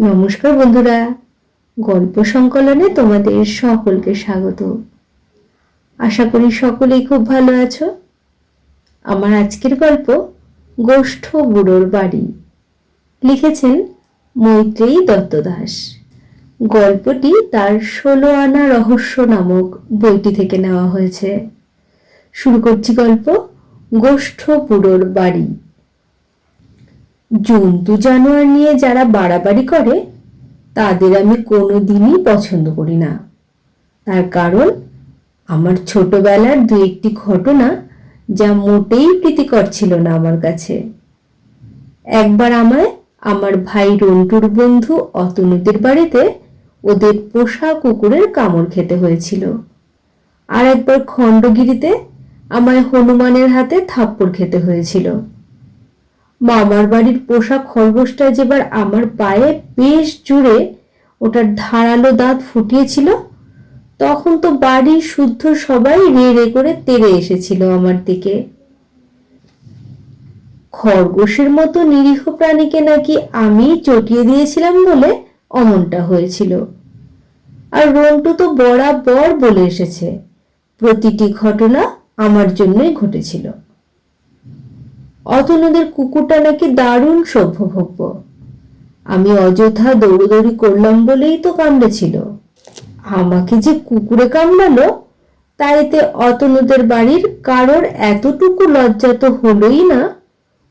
নমস্কার বন্ধুরা, গল্প সংকলনে তোমাদের সকলকে স্বাগত। আশা করি সকলেই খুব ভালো আছো। আমার আজকের গল্প গোষ্ঠ বুড়োর বাড়ি। লিখেছেন মৈত্রেয়ী দত্ত দাস। গল্পটি তার ষোলো আনা রহস্য নামক বইটি থেকে নেওয়া হয়েছে। শুরু করছি গল্প গোষ্ঠ বুড়োর বাড়ি। জন্তু জানোয়ার নিয়ে যারা বাড়াবাড়ি করে, তাদের আমি কোনোদিনই পছন্দ করি না। তার কারণ, আমার ছোটবেলার দু একটি ঘটনা যা মোটেই প্রীতিকর ছিল না আমার কাছে। একবার আমায় আমার ভাই রন্টুর বন্ধু অতনুদের বাড়িতে ওদের পোষা কুকুরের কামড় খেতে হয়েছিল। আর একবার খণ্ডগিরিতে আমায় হনুমানের হাতে থাপ্পড় খেতে হয়েছিল। মামার বাড়ির পোষা খরগোশটা যেবার আমার পায়ে বেশ জুড়ে ওটার ধারালো দাঁত ফুটিয়েছিল, তখন তো বাড়ির শুদ্ধ সবাই রে রে করে তেড়ে এসেছিল আমার দিকে। খরগোশের মতো নিরীহ প্রাণীকে নাকি আমি চটিয়ে দিয়েছিলাম বলে অমনটা হয়েছিল। আর রন্টু তো বরাবর বলে এসেছে, প্রতিটি ঘটনা আমার জন্যই ঘটেছিল। অতনুদের কুকুরটা নাকি দারুণ সভ্যভব্য। আমি অযথা দৌড়দৌড়ি করলাম বলেই তো কামড়েছিল। আমাকে যে কুকুরে কামড়ালো, তাইতে অতনুদের বাড়ির কারোর এতটুকু লজ্জা তো হলোই না।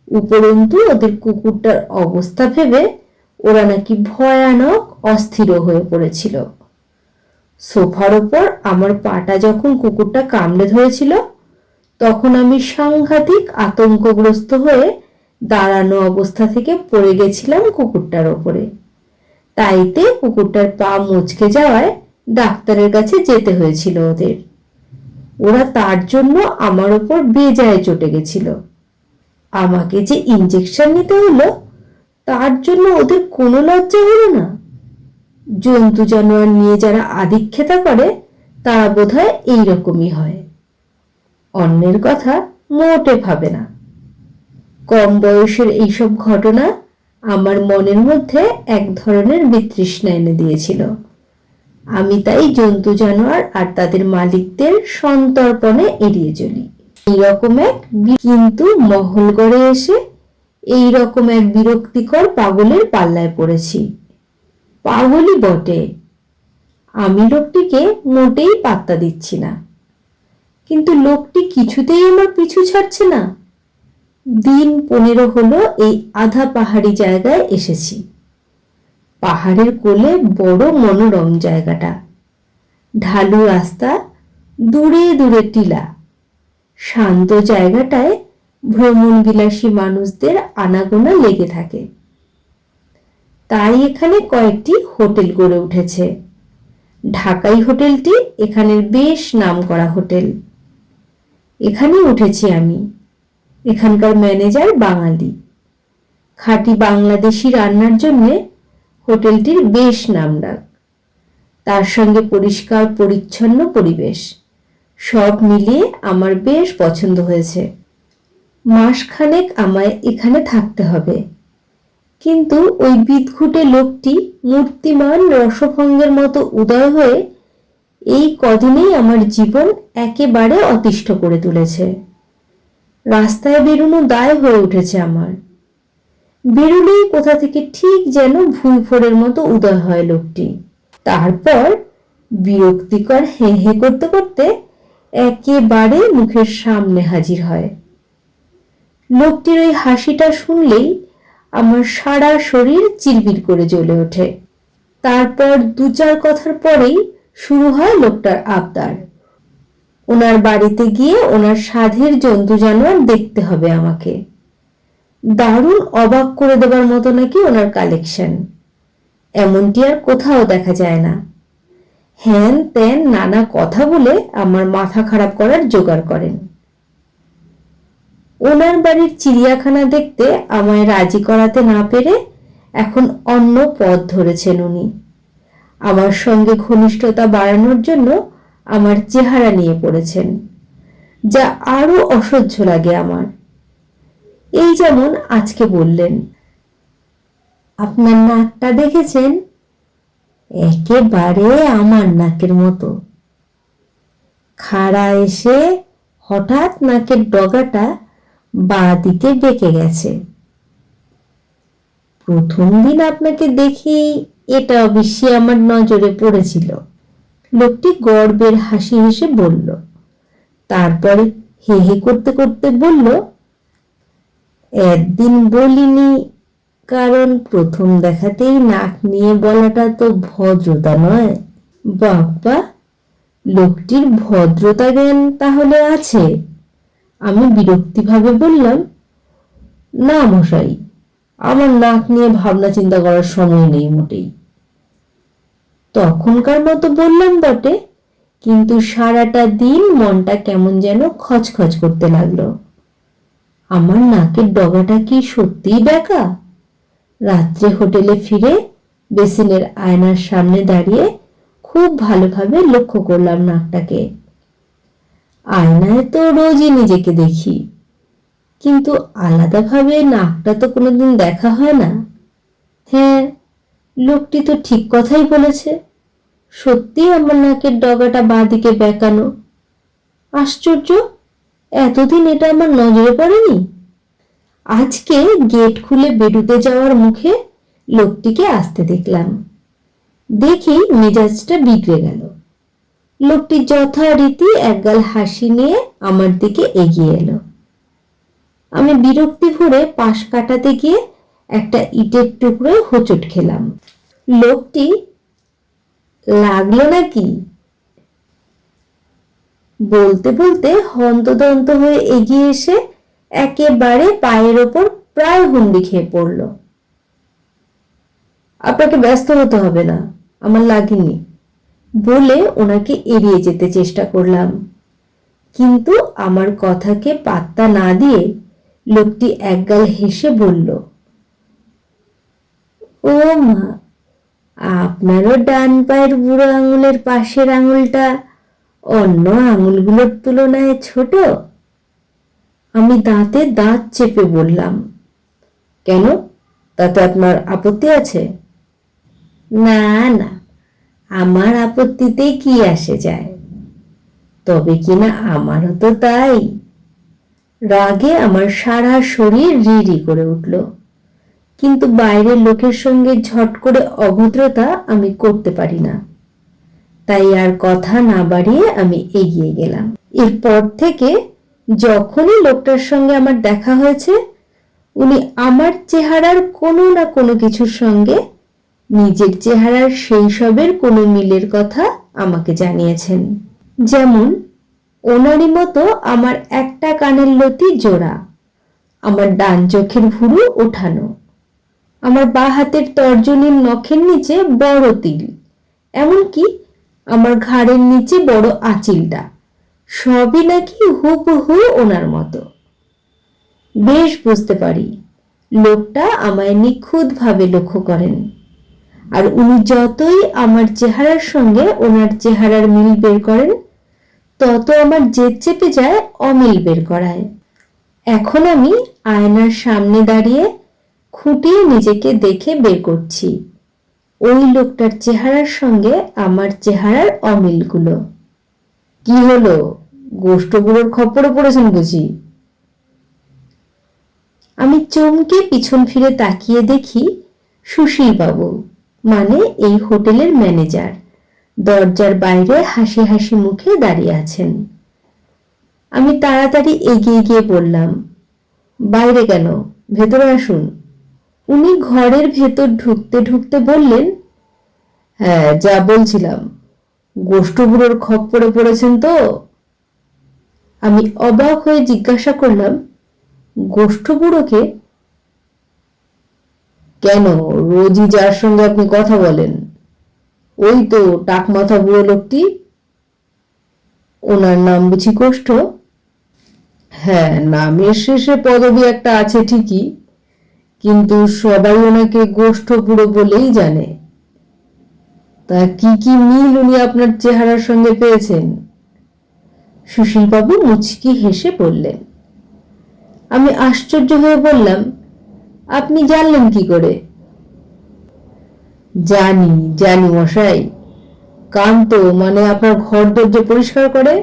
উপরন্তু ওদের কুকুরটার অবস্থা ভেবে ওরা নাকি ভয়ানক অস্থির হয়ে পড়েছিল। সোফার ওপর আমার পাটা যখন কুকুরটা কামড়ে ধরেছিল তখন আমি সাংঘাতিক আতঙ্কগ্রস্ত হয়ে দাঁড়ানো অবস্থা থেকে পড়ে গেছিলাম কুকুরটার ওপরে। তাইতে কুকুরটার পা মুচকে যাওয়ায় ডাক্তারের কাছে যেতে হয়েছিল ওদের। ওরা তার জন্য আমার ওপর বেজায় চটে গেছিল। আমাকে যে ইঞ্জেকশন নিতে হলো, তার জন্য ওদের কোনো লজ্জা হলো না। জন্তু জানোয়ার নিয়ে যারা আদিক্ষেতা করে, তারা বোধহয় এইরকমই হয়। অন্যের কথা মোটে ভাবে না। কম বয়সের এইসব ঘটনা আমার মনের মধ্যে এক ধরনের বিতৃষ্ণা এনে দিয়েছিল। আমি তাই জন্তু জানোয়ার আর তাদের মালিকদের সন্তর্পণে এড়িয়ে চলি। এইরকম এক কিন্তু মহলগড়ে এসে এই রকম এক বিরক্তিকর পাগলের পাল্লায় পড়েছি। পাগলই বটে। আমি লোকটিকে মোটেই পাত্তা দিচ্ছি না। কিন্তু লোকটি কিছুতেই আমার পিছু ছাড়ছে না। দিন পনেরো হলো, এই আধা পাহাড়ি জায়গায় এসেছি। পাহাড়ের কোলে বড় মনোরম জায়গাটা। ঢালু রাস্তা, দূরে দূরে টিলা। শান্ত জায়গাটায় ভ্রমণ বিলাসী মানুষদের আনাগোনা লেগে থাকে। তাই এখানে কয়েকটি হোটেল গড়ে উঠেছে। ঢাকাই হোটেলটি এখানের বেশ নামকরা হোটেল। এখানে উঠেছি আমি। এখানকার ম্যানেজার বাঙালি। খাঁটি বাংলাদেশি রান্নার জন্যে হোটেলটির বেশ নামডাক তার সঙ্গে পরিষ্কার, পরিচ্ছন্ন পরিবেশ। সব মিলিয়ে আমার বেশ পছন্দ হয়েছে। মাসখানেক আমায় এখানে থাকতে হবে। কিন্তু ওই বিদঘুটে লোকটি মূর্তিমান রসভঙ্গের মতো উদয় হয়ে এই কদিনেই আমার জীবন একেবারে অতিষ্ঠ করে তুলেছে। রাস্তায় বেরোনো দায় হয়ে উঠেছে আমার। বেরোলেই কোথা থেকে ঠিক যেন ভুই ফোড়ের মতো উদয় হয় লোকটি। তারপর বিরক্তিকর হে হে করতে করতে একেবারে মুখের সামনে হাজির হয়। লোকটির ওই হাসিটা শুনলেই আমার সারা শরীর চিরবির করে জ্বলে ওঠে। তারপর দু চার কথার পরেই শুরু হয় লোকটার আবদার। ওনার বাড়িতে গিয়ে ওনার সাধের জন্তু জানোয়ার দেখতে হবে আমাকে। দারুণ অবাক করে দেবার মতো নাকি ওনার কালেকশন। এমনটি আর কোথাও দেখা যায় না। হ্যান ত্যান নানা কথা বলে আমার মাথা খারাপ করার জোগাড় করেন। ওনার বাড়ির চিড়িয়াখানা দেখতে আমায় রাজি করাতে না পেরে এখন অন্য পথ ধরেছেন উনি। আমার সঙ্গে ঘনিষ্ঠতা বাড়ানোর জন্য আমার চেহারা নিয়ে পড়েছেন, যা আরও অসহ্য লাগে আমার। এই যেমন আজকে বললেন। আপনার নাকটা দেখেছেন? একেবারে আমার নাকের মতো। খাড়া এসে হঠাৎ নাকের ডগাটা বাঁ দিকে বেঁকে গেছে। প্রথম দিন আপনাকে দেখি এটা অবশ্যই আমার নজরে পড়েছিল। লোকটি গর্বের হাসি হেসে বলল, তারপরে হে হে করতে করতে বলল, একদিন বলিনি, কারণ প্রথম দেখাতেই নাক নিয়ে বলাটা তো ভদ্রতা নয়। বাপ্পা, লোকটির ভদ্রতা জ্ঞান তাহলে আছে। আমি বিরক্তিভাবে বললাম, না মশাই, আমার নাক নিয়ে ভাবনা চিন্তা করার সময় নেই মোটেই। তখনকার মতো বললাম বটে, কিন্তু সারাটা দিন মনটা কেমন যেন খচখচ করতে লাগল। আমার নাকের ডগাটা কি সত্যিই বেকা রাত্রে হোটেলে ফিরে বেসিনের আয়নার সামনে দাঁড়িয়ে খুব ভালোভাবে লক্ষ্য করলাম নাকটাকে। আয়নায় তো রোজই নিজেকে দেখি, কিন্তু আলাদাভাবে নাকটা তো কোনোদিন দেখা হয় না। হ্যাঁ লোকটি তো ঠিক কথাই বলেছে। সত্যি আমার নাকের ডগাটা বাঁদিকে বেঁকানো। আশ্চর্য, এতদিন এটা আমার নজরে পড়েনি? আজকে গেট খুলে বেরুতে যাওয়ার মুখে লোকটিকে আসতে দেখলাম। দেখি মেজাজটা বিগড়ে গেল। লোকটি যথারীতি একগাল হাসি নিয়ে আমার দিকে এগিয়ে এলো। আমি বিরক্তি ভরে পাশ কাটাতে গিয়ে একটা ইটের টুকরোয় হোঁচট খেলাম। লোকটি লাগল নাকি? বলতে বলতে হন্তদন্ত হয়ে এগিয়ে এসে একেবারে পায়ের ওপর প্রায় হুন্ডি খেয়ে পড়ল। আপনাকে ব্যস্ত হতে হবে না, আমার লাগেনি বলে ওনাকে এড়িয়ে যেতে চেষ্টা করলাম। কিন্তু আমার কথাকে পাত্তা না দিয়ে লোকটি একগাল হেসে বলল, ও মা আপনারও ডান পায়ের বুড়ো আঙুলের পাশের আঙুলটা অন্য আঙুলগুলোর তুলনায় ছোট? আমি দাঁতে দাঁত চেপে বললাম। কেন? তাতে আপনার আপত্তি আছে? না না। আমার আপত্তিতে কি আসে যায়? তবে কিনা আমারও তো তাই। রাগে আমার সারা শরীর রিরি করে উঠল। কিন্তু বাইরের লোকের সঙ্গে ঝট করে অভদ্রতা আমি করতে পারি না। তাই আর কথা না বাড়িয়ে আমি এগিয়ে গেলাম। এরপর থেকে যখনই লোকটার সঙ্গে আমার দেখা হয়েছে, উনি আমার চেহারার কোনো না কোনো কিছুর সঙ্গে নিজের চেহারার সেই সবের কোনো মিলের কথা আমাকে জানিয়েছেন। যেমন, ওনারই মতো আমার একটা কানের লতি জোড়া, আমার ডান চোখের ভুরু ওঠানো আমার বা হাতের তর্জনীর নখের নিচে বড় তিল। এমনকি আমার ঘাড়ের নিচে বড় আঁচিলটা। সবই নাকি হুবহু ওনার মতো। বেশ বুঝতে পারি, লোকটা আমায় নিখুঁতভাবে লক্ষ্য করেন। আর উনি যতই আমার চেহারার সঙ্গে ওনার চেহারার মিল বের করেন, তত আমার জেদ চেপে যায় অমিল বের করায়। এখন আমি আয়নার সামনে দাঁড়িয়ে খুঁটিয়ে নিজেকে দেখে বের করছি। ওই লোকটার চেহারার সঙ্গে আমার চেহারার অমিলগুলো। কি হলো? গোষ্ঠগুলোর খপ্পরে পড়েছেন বুঝি? আমি চমকে পিছন ফিরে তাকিয়ে দেখি সুশীল বাবু মানে এই হোটেলের ম্যানেজার, দরজার বাইরে হাসি হাসি মুখে দাঁড়িয়ে আছেন। আমি তাড়াতাড়ি এগিয়ে গিয়ে বললাম, বাইরে কেন? ভেতরে আসুন। উনি ঘরের ভেতর ঢুকতে ঢুকতে বললেন হ্যাঁ যা বলছিলাম। গোষ্ঠবুড়োর খপ্পরে পড়েছেন তো? আমি অবাক হয়ে জিজ্ঞাসা করলাম গোষ্ঠবুড়োকে কেন? রোজই যার সঙ্গে আপনি কথা বলেন। ওই তো টাক মাথা বুড়ো লোকটি। ওনার নাম বুঝি গোষ্ঠ? হ্যাঁ নামের শেষে পদবি একটা আছে ঠিকই। কিন্তু সবাই ওনাকে গোষ্ঠ বুড়ো বলেই জানে। তা কি কি মিল উনি আপনার চেহারার সঙ্গে পেয়েছেন? সুশীলবাবু মুচকি হেসে বললেন, আমি আশ্চর্য হয়ে বললাম, আপনি জানলেন কি করে? জানি জানি মশাই, কান্ত মানে আপনার ঘর দরজা পরিষ্কার করে,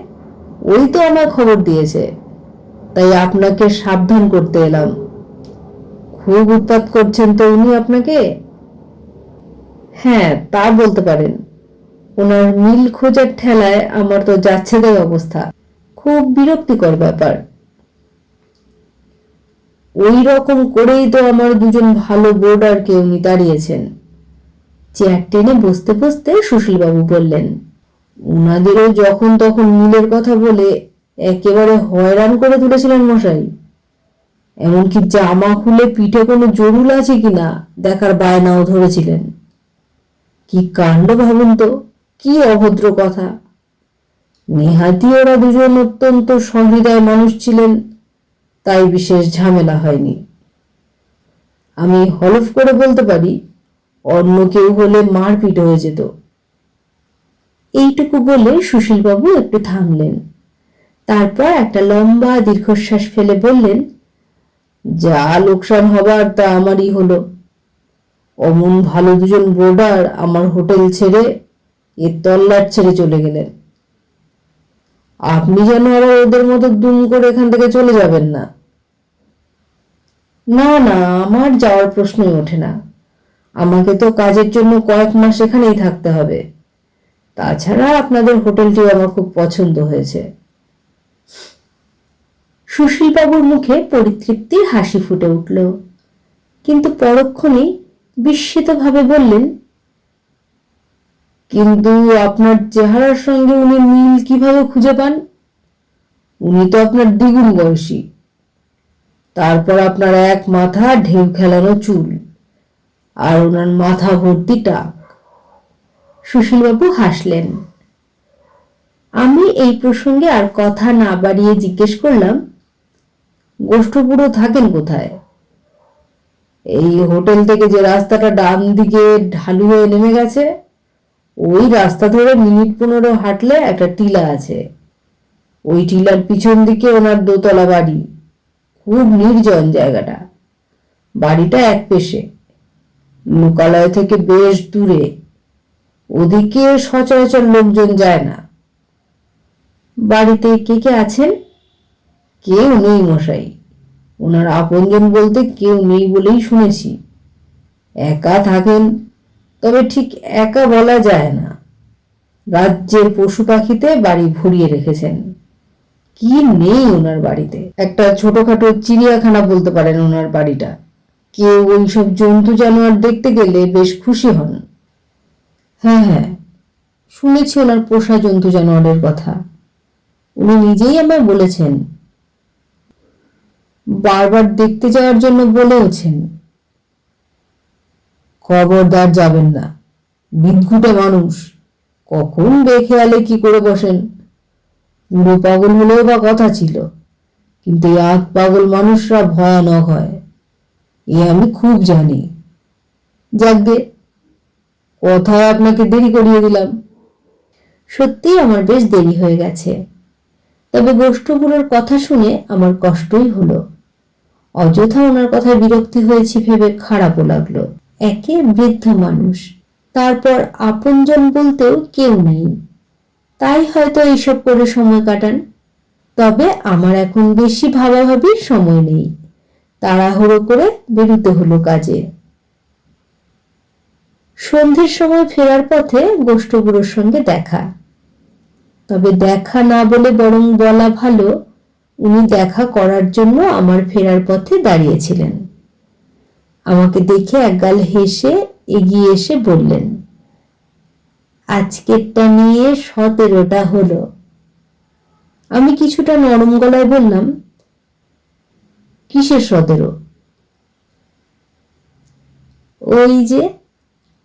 ওই তো আমার খবর দিয়েছে। তাই আপনাকে সাবধান করতে এলাম। খুব উৎপাত করছেন তো উনি আপনাকে? হ্যাঁ তা বলতে পারেন। ওনার মিল খোঁজার ঠেলায় আমার তো যাচ্ছে তাই অবস্থা। খুব বিরক্তিকর ব্যাপার। ওই রকম করেই তো আমার দুজন ভালো বোর্ডারকে উনি দাঁড়িয়েছেন। চেয়ার টেনে বসতে বসতে সুশীলবাবু বললেন, উনাদেরও যখন তখন মিলের কথা বলে একেবারে হয়রান করে তুলেছিলেন মশাই। এমনকি জামা খুলে পিঠে কোনো জরুল আছে কিনা দেখার বায়নাও ধরেছিলেন। কি কাণ্ড ভাবুন তো, কি অভদ্র কথা। নেহাতি ওরা দুজন অত্যন্ত সহৃদয় মানুষ ছিলেন, তাই বিশেষ ঝামেলা হয়নি। আমি হলফ করে বলতে পারি, অন্য কেউ হলে মারপিট হয়ে যেত। এইটুকু বলে সুশীলবাবু একটু থামলেন। তারপর একটা লম্বা দীর্ঘশ্বাস ফেলে বললেন যা লোকসান হবার তা আমারই হলো। অমন ভালো দুজন বোর্ডার আমার হোটেল ছেড়ে এ তল্লাট ছেড়ে চলে গেলেন। আপনি যেন আবার ওদের মতো দুম করে এখান থেকে চলে যাবেন না। না না, আমার যাওয়ার প্রশ্নই ওঠে না। আমাকে তো কাজের জন্য কয়েক মাস এখানেই থাকতে হবে। তাছাড়া আপনাদের হোটেলটি আমার খুব পছন্দ হয়েছে। সুশীলবাবুর মুখে পরিতৃপ্তির হাসি ফুটে উঠল। কিন্তু পরক্ষণেই বিস্মিতভাবে বললেন, কিন্তু আপনার চেহারার সঙ্গে উনি মিল কীভাবে খুঁজে পান? উনি তো আপনার দ্বিগুণ বয়সী। তারপর আপনার এক মাথা ঢেউ খেলানো চুল আর ওনার মাথা ভর্তি টাক। সুশীলবাবু হাসলেন। আমি এই প্রসঙ্গে আর কথা না বাড়িয়ে জিজ্ঞেস করলাম গোষ্ঠপুরো থাকেন কোথায়? এই হোটেল থেকে যে রাস্তাটা ডান দিকে ঢালু হয়ে নেমে গেছে, ওই রাস্তা ধরে মিনিট পনেরো হাঁটলে একটা টিলা আছে। ওই টিলার পিছন দিকে ওনার দোতলা বাড়ি। খুব নির্জন জায়গাটা। বাড়িটা এক পেশে। লোকালয় থেকে বেশ দূরে। ওদিকে সচরাচর লোকজন যায় না। বাড়িতে কে কে আছেন? কেউ নেই মশাই। ওনার আপনজন বলতে কেউ নেই বলেই শুনেছি। একা থাকেন, তবে ঠিক একা বলা যায় না। রাজ্যের পশু পাখিতে বাড়ি ভরিয়ে রেখেছেন। কি নেই ওনার বাড়িতে? একটা ছোটখাটো চিড়িয়াখানা বলতে পারেন ওনার বাড়িটা। কেউ ওইসব জন্তু জানোয়ার দেখতে গেলে বেশ খুশি হন। হ্যাঁ হ্যাঁ শুনেছি ওনার পোষা জন্তু জানোয়ারের কথা। উনি নিজেই আমায় বলেছেন বারবার দেখতে যাওয়ার জন্য বলেওছেন, খবরদার যাবেন না। বিদঘুটে মানুষ, কখন দেখে বেখেয়ালে কি করে বসেন? পুরো পাগল হলেও বা কথা ছিল, কিন্তু এই পাগল মানুষরা ভয়ানক হয়। এ আমি খুব জানি। যাকগে, কথায় আপনাকে দেরি করিয়ে দিলাম। সত্যি আমার বেশ দেরি হয়ে গেছে। তবে গোষ্ঠগুলোর কথা শুনে আমার কষ্টই হলো। অযথা ওনার কথায় বিরক্তি হয়েছি ভেবে খারাপও লাগল। একে বৃদ্ধ মানুষ। তারপর আপনজন বলতেও কেউ নেই। তাই হয়তো এইসব করে সময় কাটান। তবে আমার এখন বেশি ভাবাভাবির সময় নেই। তাড়াহুড়ো করে বেরোতে হলো কাজে। সন্ধ্যের সময় ফেরার পথে গোষ্ঠগুলোর সঙ্গে দেখা। তবে দেখা না বলে বরং বলা ভালো উনি দেখা করার জন্য আমার ফেরার পথে দাঁড়িয়েছিলেন। আমাকে দেখে একগাল হেসে এগিয়ে এসে বললেন, আজকেরটা নিয়ে সতেরোটা হলো। আমি কিছুটা নরম গলায় বললাম, কিসের সতেরো? ওই যে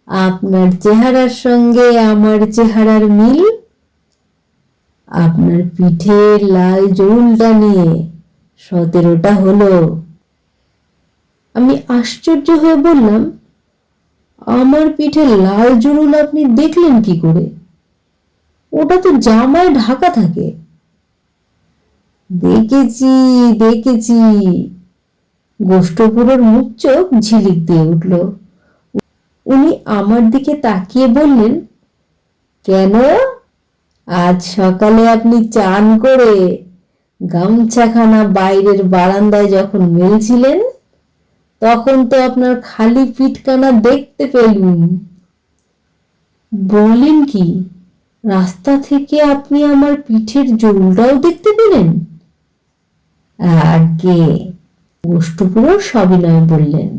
আপনার চেহারার সঙ্গে আমার চেহারার মিল আপনার পিঠের লাল জৌলটা নিয়ে সতেরোটা হলো। আমি আশ্চর্য হয়ে বললাম, আমার পিঠে লাল জুরুল আপনি দেখলেন কি করে? ওটা তো জামায় ঢাকা থাকে। দেখেছি দেখেছি। গোষ্ঠপুরের মুখ চোখ ঝিলিক দিয়ে উঠল। উনি আমার দিকে তাকিয়ে বললেন, কেন? আজ সকালে আপনি চান করে গামছাখানা বাইরের বারান্দায় যখন মেলছিলেন, তখন তো আপনার খালি পিঠকানা দেখতে পেলুম। বলেন কি, রাস্তা থেকে আপনি আমার পিঠের জোলটাও দেখতে পেলেন? আগে গোষ্ঠপুরো সবিনয় বললেন।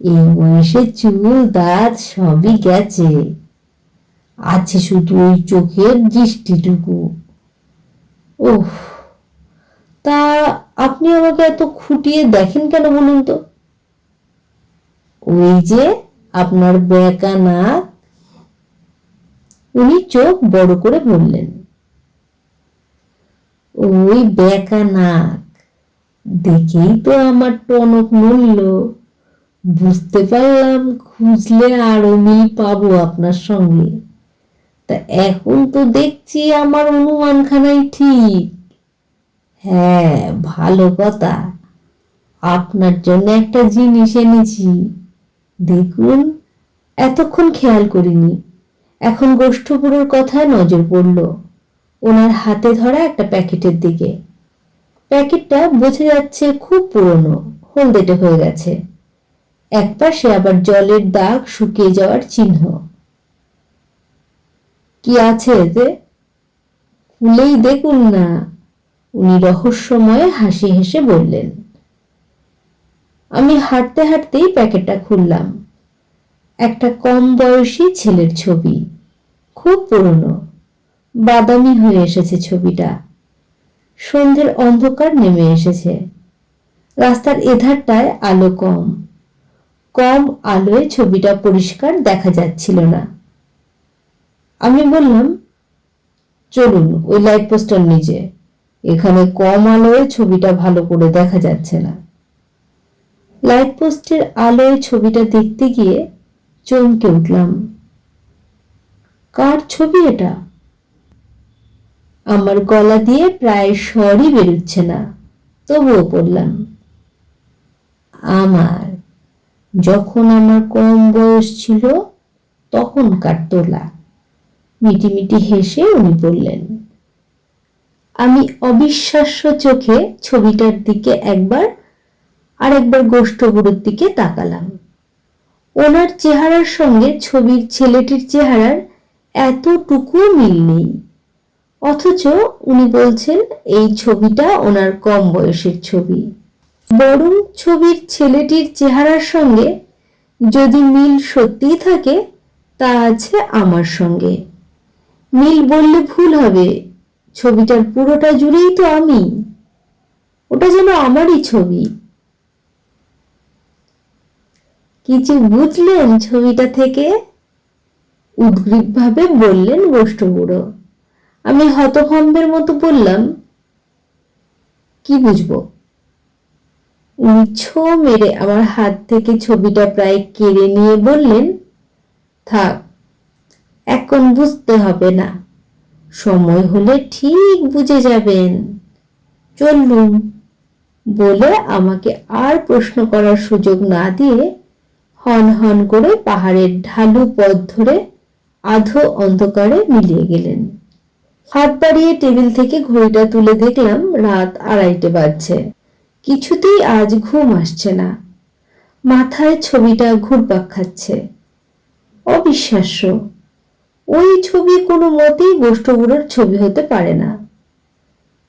এই বয়সে চুল দাঁত সবই গেছে। আছে শুধু ওই চোখের দৃষ্টিটুকু। ওহ, তা আপনি আমাকে এত খুঁটিয়ে দেখেন কেন বলুন তো? ওই যে আপনার বেকা নাক। উনি চোখ বড় করে বললেন, ওই বেকা নাক দেখেই তো আমার টনক নড়ল। বুঝতে পারলাম খুঁজলে আরও মিল পাবো আপনার সঙ্গে। তা এখন তো দেখছি আমার অনুমানখানাই ঠিক। হ্যাঁ ভালো কথা। আপনার জন্য একটা জিনিস এনেছি। দেখুন, এতক্ষণ খেয়াল করিনি। এখন গোষ্ঠপুরের কথায় নজর পড়ল। ওনার হাতে ধরা একটা প্যাকেটের দিকে। প্যাকেটটা বোঝা যাচ্ছে খুব পুরনো, হলদেটে হয়ে গেছে। একপাশে আবার জলের দাগ শুকিয়ে যাওয়ার চিহ্ন। কি আছে এতে? খুলেই দেখুন না। উনি রহস্যময় হাসি হেসে বললেন, আমি হাঁটতে হাঁটতেই প্যাকেটটা খুললাম। একটা কম বয়সী ছেলের ছবি, খুব পুরনো, বাদামি হয়ে এসেছে ছবিটা। সন্ধ্যের অন্ধকার নেমে এসেছে। রাস্তার এধারটায় আলো কম। কম আলোয় ছবিটা পরিষ্কার দেখা যাচ্ছিল না। আমি বললাম, চলুন ওই লাইট পোস্টার নিচে। এখানে কম আলোয় ছবিটা ভালো করে দেখা যাচ্ছে না। লাইট পোস্টের আলোয় ছবিটা দেখতে গিয়ে চমকে উঠলাম। কার ছবি এটা? আমার গলা দিয়ে প্রায় স্বরই বেরোচ্ছে না, তবুও পড়লাম আমার। যখন আমার কম বয়স ছিল, তখন কার তোলা মিটিমিটি হেসে উনি বললেন, আমি অবিশ্বাস্য চোখে ছবিটার দিকে একবার আর একবার গোষ্ঠগুরুর দিকে তাকালাম। ওনার চেহারার সঙ্গে ছবির ছেলেটির চেহারার এতটুকু মিল নেই। অথচ উনি বলছেন, এই ছবিটা ওনার কম বয়সের ছবি। বরং ছবির ছেলেটির চেহারার সঙ্গে যদি মিল সত্যিই থাকে, তা আছে আমার সঙ্গে। মিল বললে ভুল হবে। ছবিটার পুরোটা জুড়েই তো আমি। ওটা যেন আমারই ছবি। কিছু বুঝলেন ছবিটা থেকে? উদ্গ্রীবভাবে বললেন গোষ্ঠ বুড়ো। আমি হতভম্বের মতো বললাম, কি বুঝব? উনি ছো মেরে আমার হাত থেকে ছবিটা প্রায় কেড়ে নিয়ে বললেন, থাক এখন বুঝতে হবে না। সময় হলে ঠিক বুঝে যাবেন। চললুম বলে আমাকে আর প্রশ্ন করার সুযোগ না দিয়ে হন হন করে পাহাড়ের ঢালু পথ ধরে আধো অন্ধকারে মিলিয়ে গেলেন। হাত বাড়িয়ে টেবিল থেকে ঘড়িটা তুলে দেখলাম রাত আড়াইটে বাজছে। কিছুতেই আজ ঘুম আসছে না। মাথায় ছবিটা ঘুরপাক খাচ্ছে। অবিশ্বাস্য। ওই ছবি কোনো মতেই গোষ্ঠগুলোর ছবি হতে পারে না।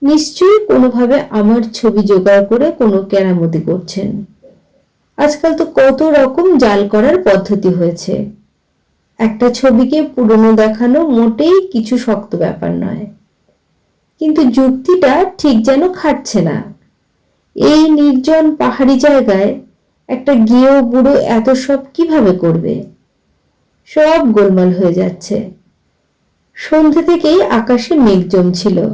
নিশ্চয়ই কোনোভাবে আমার ছবি জোগাড় করে কোনো কেরামতি করছেন। আজকাল তো কত রকম জাল করার পদ্ধতি হয়েছে। একটা ছবিকে পুরনো দেখানো মোটেই কিছু শক্ত ব্যাপার নয়। কিন্তু যুক্তিটা ঠিক যেন খাটছে না। এই নির্জন পাহাড়ি জায়গায় একটা গেও বুড়ো এত সব কীভাবে করবে? সব গোলমাল হয়ে যাচ্ছে। সন্ধে থেকেই আকাশে মেঘ জমছিল।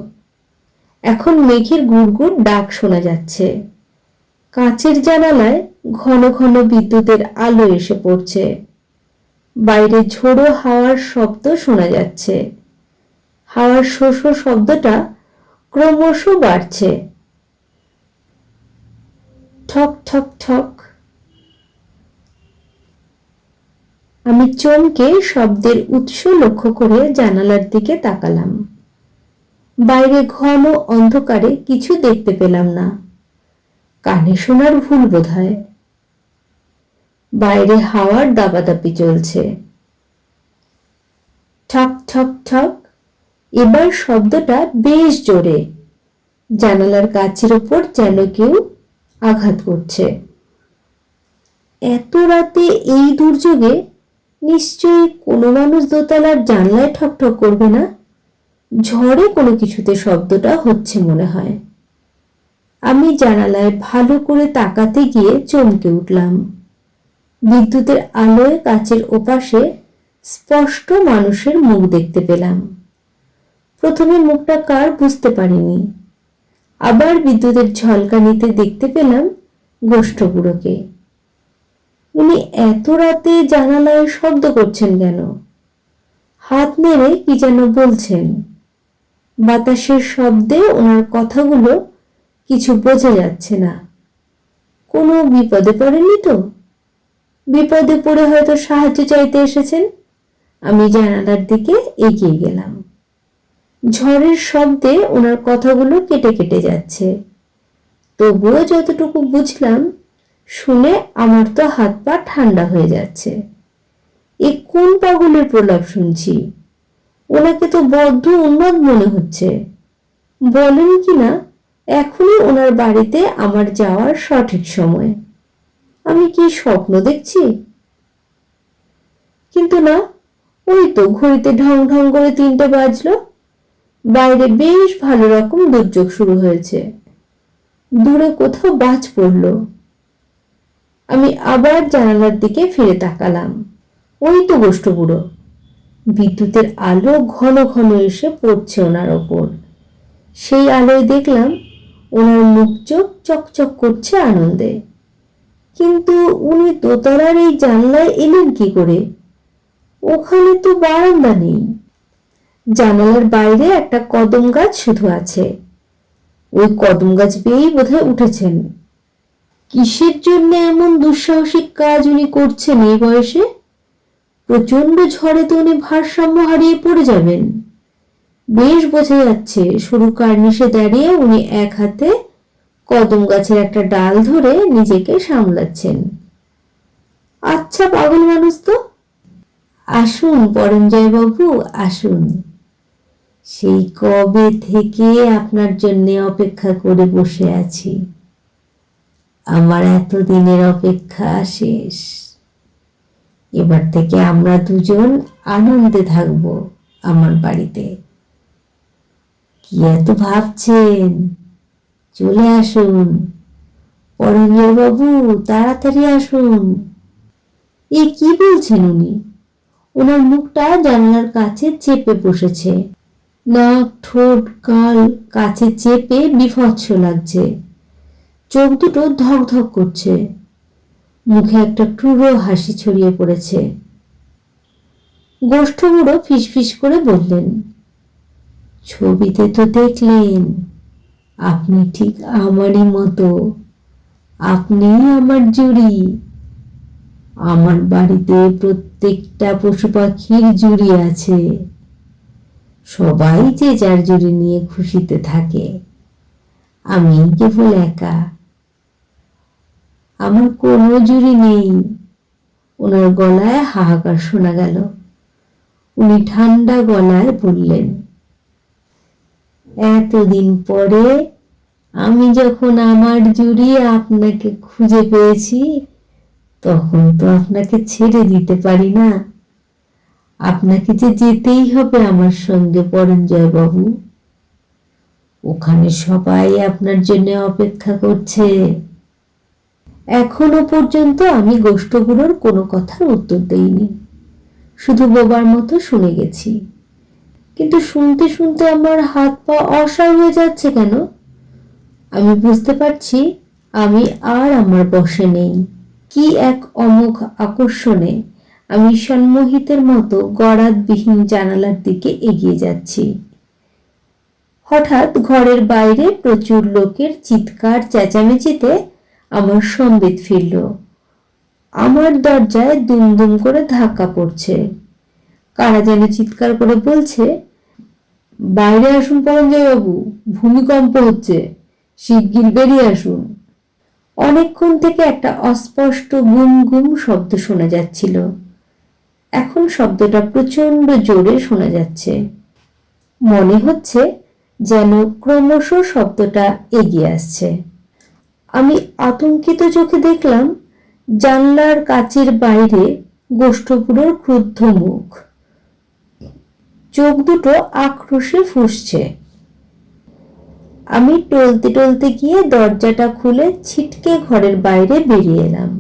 এখন মেঘের গুড়গুড় ডাক শোনা যাচ্ছে। কাঁচের জানালায় ঘন ঘন বিদ্যুতের আলো এসে পড়ছে। বাইরে ঝোড়ো হাওয়ার শব্দ শোনা যাচ্ছে। হাওয়ার শোষ শব্দটা ক্রমশ বাড়ছে। ঠক ঠক ঠক আমি চমকে শব্দের উৎস লক্ষ্য করে জানালার দিকে তাকালাম। বাইরে ঘন অন্ধকারে কিছু দেখতে পেলাম না। কানে শোনার ভুল বোধ হয় বাইরে হাওয়ার দাপাদাপি চলছে। ঠক ঠক ঠক। এবার শব্দটা বেশ জোরে। জানালার কাছের ওপর যেন কেউ আঘাত করছে। এত রাতে এই দুর্যোগে নিশ্চয়ই কোনো মানুষ দোতলার জানলায় ঠকঠক করবে না? ঝড়ে কোনো কিছুতে শব্দটা হচ্ছে মনে হয়। আমি জানালায় ভালো করে তাকাতে গিয়ে চমকে উঠলাম। বিদ্যুতের আলোয় কাচের ওপাশে স্পষ্ট মানুষের মুখ দেখতে পেলাম। প্রথমে মুখটা কার বুঝতে পারিনি। আবার বিদ্যুতের ঝলকানিতে দেখতে পেলাম গোষ্ঠগুলোকে উনি এত রাতে জানালায় শব্দ করছেন কেন? হাত নেড়ে কি যেন বলছেন। বাতাসের শব্দে ওনার কথাগুলো কিছু বোঝা যাচ্ছে না। কোনো বিপদে পড়েনি তো? বিপদে পড়ে হয়তো সাহায্য চাইতে এসেছেন। আমি জানালার দিকে এগিয়ে গেলাম। ঝড়ের শব্দে ওনার কথাগুলো কেটে কেটে যাচ্ছে। তবুও যতটুকু বুঝলাম শুনে আমার তো হাত পা ঠান্ডা হয়ে যাচ্ছে। এ কোন পাগলের প্রলাপ শুনছি? ওনাকে তো বদ্ধ উন্মাদ মনে হচ্ছে। বলেন কি না, এখনই ওনার বাড়িতে আমার যাওয়ার সঠিক সময়। আমি কি স্বপ্ন দেখছি? কিন্তু না, ওই তো ঘড়িতে ঢং ঢং করে তিনটে বাজলো। বাইরে বেশ ভালো রকম দুর্যোগ শুরু হয়েছে। দূরে কোথাও বাজ পড়ল। আমি আবার জানালার দিকে ফিরে তাকালাম। ওই তো গোষ্ঠগুড়ো বিদ্যুতের আলো ঘন ঘন এসে পড়ছে ওনার ওপর। সেই আলোয় দেখলাম ওনার মুখ চোখ চকচক করছে আনন্দে। কিন্তু উনি দোতলার এই জানলায় এলেন কি করে? ওখানে তো বারান্দা নেই। জানালার বাইরে একটা কদম গাছ শুধু আছে। ওই কদম গাছ পেয়েই বোধহয় উঠেছেন। কিসের জন্য এমন দুঃসাহসিক কাজ উনি করছেন এই বয়সে? প্রচণ্ড ঝড়ে তো উনি ভারসাম্য হারিয়ে পড়ে যাবেন। বেশ বোঝা যাচ্ছে সরু কার্নিশে দাঁড়িয়ে উনি এক হাতে কদম গাছের একটা ডাল ধরে নিজেকে সামলাচ্ছেন। আচ্ছা পাগল মানুষ তো। আসুন পরঞ্জয় বাবু আসুন। সেই কবে থেকে আপনার জন্য অপেক্ষা করে বসে আছি। আমার এতদিনের অপেক্ষা শেষ। এবার থেকে আমরা দুজন আনন্দে থাকব আমার বাড়িতে। কি এত ভাবছেন? চলে আসুন। বাবু তাড়াতাড়ি আসুন। এ কি বলছেন উনি? ওনার মুখটা জানলার কাছে চেপে বসেছে। নাক, ঠোঁট, কাল কাছে চেপে বিভৎস লাগছে। চোখ দুটো ধক ধক করছে। মুখে একটা ক্রুড়ো হাসি ছড়িয়ে পড়েছে। গোষ্ঠগুলো ফিসফিস করে বললেন, ছবিতে তো দেখলেন, আপনি ঠিক আমারই মতো। আপনি আমার জুড়ি। আমার বাড়িতে প্রত্যেকটা পশু পাখির জুড়ি আছে। সবাই যে যার জুড়ি নিয়ে খুশিতে থাকে। আমি কেবল একা। আমার কোনো জুড়ি নেই। ওনার গলায় হাহাকার শোনা গেল। উনি ঠান্ডা গলায় বললেন, এতদিন পরে আমি যখন আমার জুড়ি আপনাকে খুঁজে পেয়েছি, তখন তো আপনাকে ছেড়ে দিতে পারি না। আপনাকে যে যেতেই হবে আমার সঙ্গে পরঞ্জয় বাবু। ওখানে সবাই আপনার জন্য অপেক্ষা করছে। এখনও পর্যন্ত আমি গোষ্ঠগুলোর কোনো কথার উত্তর দেইনি। শুধু বোবার মতো শুনে গেছি। কিন্তু শুনতে শুনতে আমার হাত পা অসার হয়ে যাচ্ছে কেন? আমি বুঝতে পারছি আমি আর আমার বসে নেই। কি এক অমোঘ আকর্ষণে আমি সন্মোহিতের মতো গড়াতবিহীন জানালার দিকে এগিয়ে যাচ্ছি। হঠাৎ ঘরের বাইরে প্রচুর লোকের চিৎকার, চেঁচামেচিতে আমার সম্বিত ফিরল। আমার দরজায় দুম দুম করে ধাক্কা পড়ছে। কারা যেন চিৎকার করে বলছে, বাইরে আসুন বাবু ভূমিকম্প হচ্ছে, শিগগির বেরিয়ে আসুন। অনেকক্ষণ থেকে একটা অস্পষ্ট গুম গুম শব্দ শোনা যাচ্ছিল। এখন শব্দটা প্রচণ্ড জোরে শোনা যাচ্ছে। মনে হচ্ছে যেন ক্রমশ শব্দটা এগিয়ে আসছে। আতঙ্কিত চোখে দেখলাম জানলার কাচের বাইরে গোষ্ঠপুরোর ক্রুদ্ধ মুখ। চোখ দুটো আক্রোশে ফুসছে। আমি টলতে টলতে গিয়ে দরজাটা খুলে ছিটকে ঘরের বাইরে বেরিয়ে এলাম।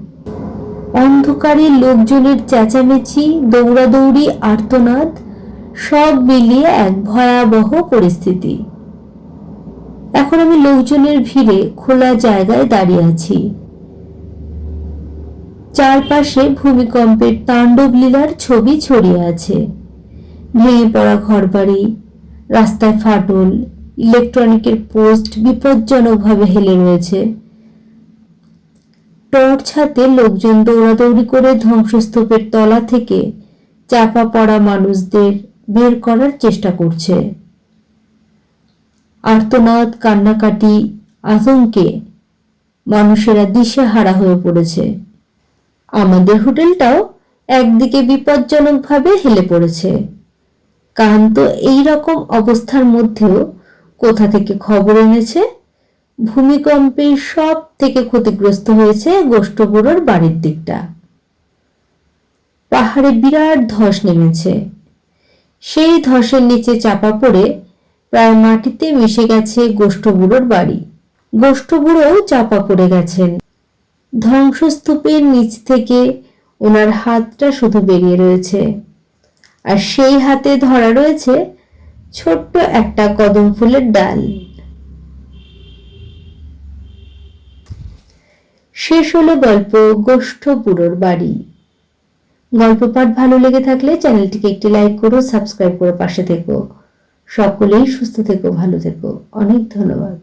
অন্ধকারে লোকজনের চেঁচামেচি, দৌড়াদৌড়ি, আর্তনাদ, সব মিলিয়ে এক ভয়াবহ পরিস্থিতি। এখন আমি লোকজনের ভিড়ে খোলা জায়গায় দাঁড়িয়ে আছি। চারপাশে ভূমিকম্পের তাণ্ডব লীলার ছবি ছড়িয়ে আছে। ভেঙে পড়া ঘরবাড়ি, রাস্তায় ফাটল, ইলেকট্রনিকের পোস্ট বিপজ্জনকভাবে হেলে রয়েছে। টর্চ হাতে লোকজন দৌড়াদৌড়ি করে ধ্বংসস্তূপের তলা থেকে চাপা পড়া মানুষদের বের করার চেষ্টা করছে। আর্তনাদ, কান্নাকাটি, আতঙ্কে মানুষেরা দিশেহারা হয়ে পড়েছে। আমাদের হোটেলটাও একদিকে বিপজ্জনকভাবে হেলে পড়েছে। কান্ত এই রকম অবস্থার মধ্যেও কোথা থেকে খবর এনেছে? ভূমিকম্পে সব থেকে ক্ষতিগ্রস্ত হয়েছে গোষ্ঠবুড়োর বাড়ির দিকটা। পাহাড়ে বিরাট ধস নেমেছে। সেই ধসের নিচে চাপা পড়ে প্রায় মাটিতে মিশে গেছে গোষ্ঠবুড়োর বাড়ি। গোষ্ঠবুড়োও চাপা পড়ে গেছেন। ধ্বংসস্তূপের নিচ থেকে ওনার হাতটা শুধু বেরিয়ে রয়েছে। আর সেই হাতে ধরা রয়েছে ছোট্ট একটা কদম ফুলের ডাল। শেষ হলো গল্প গোষ্ঠ বুড়োর বাড়ি। গল্প পাঠ ভালো লেগে থাকলে চ্যানেলটিকে একটি লাইক করো, সাবস্ক্রাইব করে পাশে থেকো। সকলেই সুস্থ থেকো ভালো থেকো। অনেক ধন্যবাদ।